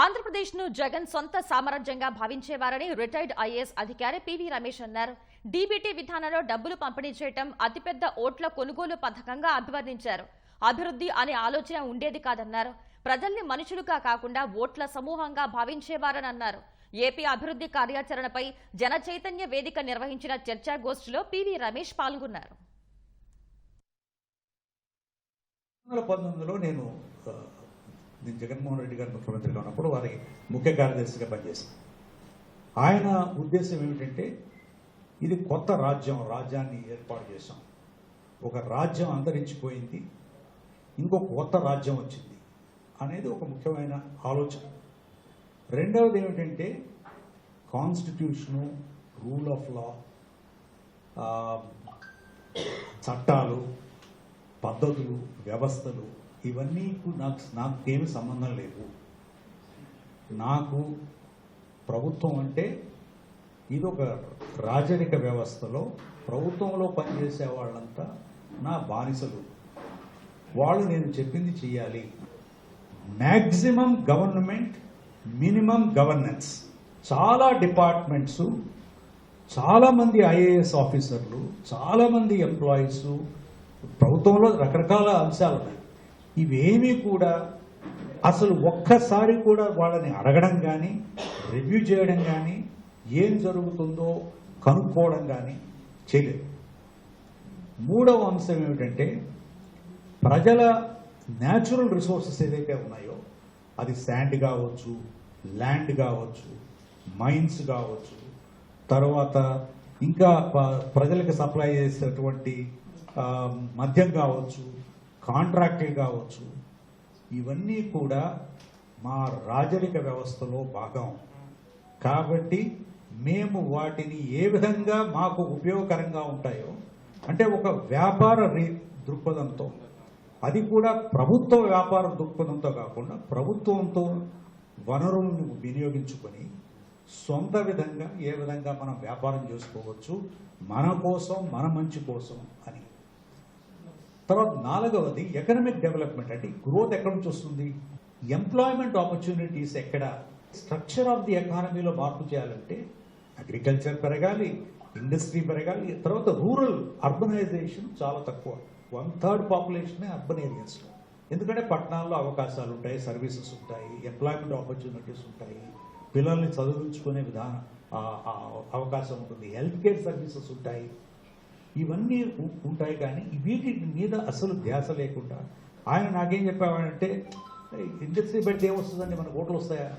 ఆంధ్రప్రదేశ్ను జగన్ సొంత సామ్రాజ్యంగా భావించేవారని రిటైర్డ్ ఐఏఎస్ అధికారి పివి రమేష్ అన్నారు. డీబీటీ విధానంలో డబ్బులు పంపిణీ చేయటం అతిపెద్ద ఓట్ల కొనుగోలు పథకంగా అభివర్ణించారు. అభివృద్ధి అనే ఆలోచన ఉండేది కాదన్నారు. ప్రజల్ని మనుషులుగా కాకుండా ఓట్ల సమూహంగా భావించేవారని అన్నారు. ఏపీ అభివృద్ధి కార్యాచరణపై జన చైతన్య వేదిక నిర్వహించిన చర్చాగోష్ఠిలో పివి రమేష్ పాల్గొన్నారు. పంతొమ్మిదిలో నేను నేను జగన్మోహన్ రెడ్డి గారు ముఖ్యమంత్రిగా ఉన్నప్పుడు వారి ముఖ్య కార్యదర్శిగా పనిచేశాను ఆయన ఉద్దేశం ఏమిటంటే ఇది కొత్త రాజ్యం రాజ్యాన్ని ఏర్పాటు చేశాం. ఒక రాజ్యం అంతరించిపోయింది ఇంకొక కొత్త రాజ్యం వచ్చింది అనేది ఒక ముఖ్యమైన ఆలోచన. రెండవది ఏమిటంటే కాన్స్టిట్యూషను రూల్ ఆఫ్ లా చట్టాలు పద్ధతులు వ్యవస్థలు ఇవన్నీ నాకు నాకేమి సంబంధం లేవు. నాకు ప్రభుత్వం అంటే ఇది ఒక రాజరిక వ్యవస్థలో ప్రభుత్వంలో పనిచేసే వాళ్ళంతా నా బానిసలు. వాళ్ళు నేను చెప్పింది చేయాలి మ్యాక్సిమం గవర్నమెంట్ మినిమం గవర్నెన్స్. చాలా డిపార్ట్మెంట్స్ చాలామంది ఐఏఎస్ ఆఫీసర్లు చాలామంది ఎంప్లాయీస్ ప్రభుత్వంలో రకరకాల అంశాలు ఉన్నాయి ఇవేమీ కూడా అసలు ఒక్కసారి కూడా వాళ్ళని అడగడం కానీ రివ్యూ చేయడం కానీ ఏం జరుగుతుందో కనుక్కోవడం కానీ చేయలేదు. మూడవ అంశం ఏమిటంటే ప్రజల న్యాచురల్ రిసోర్సెస్ ఏదైతే ఉన్నాయో అది శాండ్ కావచ్చు ల్యాండ్ కావచ్చు మైన్స్ కావచ్చు తర్వాత ఇంకా ప్రజలకు సప్లై చేసేటువంటి మద్యం కావచ్చు కాంట్రాక్టులు కావచ్చు. ఇవన్నీ కూడా మా రాజరిక వ్యవస్థలో భాగం. కాబట్టి మేము వాటిని ఏ విధంగా మాకు ఉపయోగకరంగా ఉంటాయో అంటే ఒక వ్యాపార రీ దృక్పథంతో అది కూడా ప్రభుత్వ వ్యాపార దృక్పథంతో కాకుండా ప్రభుత్వంతో వనరులను వినియోగించుకొని సొంత విధంగా ఏ విధంగా మనం వ్యాపారం చేసుకోవచ్చు మన కోసం మన మంచి కోసం అని. తర్వాత నాలుగవది ఎకనామిక్ డెవలప్మెంట్ అంటే గ్రోత్ ఎక్కడ నుంచి వస్తుంది? ఎంప్లాయ్మెంట్ ఆపర్చునిటీస్ ఎక్కడ? స్ట్రక్చర్ ఆఫ్ ది ఎకానమీలో మార్పు చేయాలంటే అగ్రికల్చర్ పెరగాలి ఇండస్ట్రీ పెరగాలి తర్వాత రూరల్ అర్బనైజేషన్ చాలా తక్కువ. వన్ థర్డ్ పాపులేషన్ అర్బన్ ఏరియాస్లో ఎందుకంటే పట్టణాల్లో అవకాశాలు ఉంటాయి సర్వీసెస్ ఉంటాయి ఎంప్లాయ్మెంట్ ఆపర్చునిటీస్ ఉంటాయి. పిల్లల్ని చదివించుకునే విధానం అవకాశం ఉంటుంది. హెల్త్ కేర్ సర్వీసెస్ ఉంటాయి. ఇవన్నీ ఉంటాయి కానీ వీటి మీద అసలు ధ్యాస లేకుండా ఆయన నాకేం చెప్పామంటే ఇండస్ట్రీ పెడితే ఏమొస్తుందండి? మనకు ఓట్లు వస్తాయా?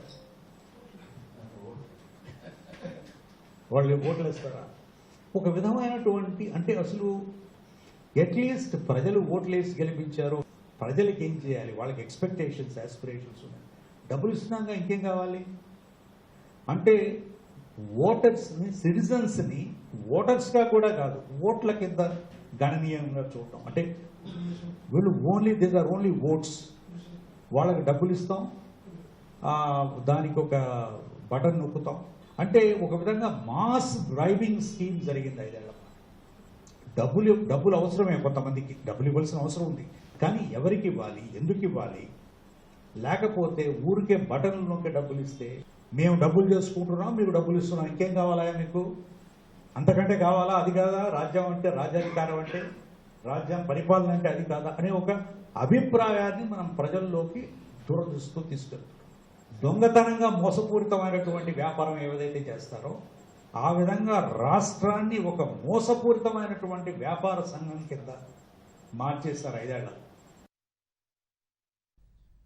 వాళ్ళు ఓట్లు వేస్తారా? ఒక విధమైనటువంటి అంటే అసలు అట్లీస్ట్ ప్రజలు ఓట్లు వేసి గెలిపించారు. ప్రజలకు ఏం చేయాలి? వాళ్ళకి ఎక్స్పెక్టేషన్స్ ఆస్పిరేషన్స్ ఉన్నాయి. డబ్బులు ఇస్తున్నాక ఇంకేం కావాలి? అంటే ఓటర్స్ని సిటిజన్స్ని ఓటర్స్గా కూడా కాదు ఓట్ల కింద గణనీయంగా చూడటం. అంటే వీళ్ళు only this are only votes వాళ్ళకి డబ్బులు ఇస్తాం దానికి ఒక బటన్ నొక్కుతాం. అంటే ఒక విధంగా మాస్ డ్రైవింగ్ స్కీమ్ జరిగింది ఐదేళ్ళ డబ్బులు డబ్బులు అవసరమే కొంతమందికి డబ్బులు ఇవ్వాల్సిన అవసరం ఉంది. కానీ ఎవరికి ఇవ్వాలి ఎందుకు ఇవ్వాలి? లేకపోతే ఊరికే బటన్లు నొక్కే డబ్బులు ఇస్తే మేము డబ్బులు చేసుకుంటున్నాం మీకు డబ్బులు ఇస్తున్నాం. ఇంకేం కావాలా మీకు? అంతకంటే కావాలా? అది కాదా? రాజ్యం అంటే రాజ్యాధికారం అంటే రాజ్యం పరిపాలన అంటే అది కాదా? అనే ఒక అభిప్రాయాన్ని మనం ప్రజల్లోకి దూరదృష్టితో తీసుకెళ్తాం దొంగతనంగా మోసపూరితమైనటువంటి వ్యాపారం ఏదైతే చేస్తారో ఆ విధంగా రాష్ట్రాన్ని ఒక మోసపూరితమైనటువంటి వ్యాపార సంఘం కింద మార్చేస్తారు ఐదేళ్ళ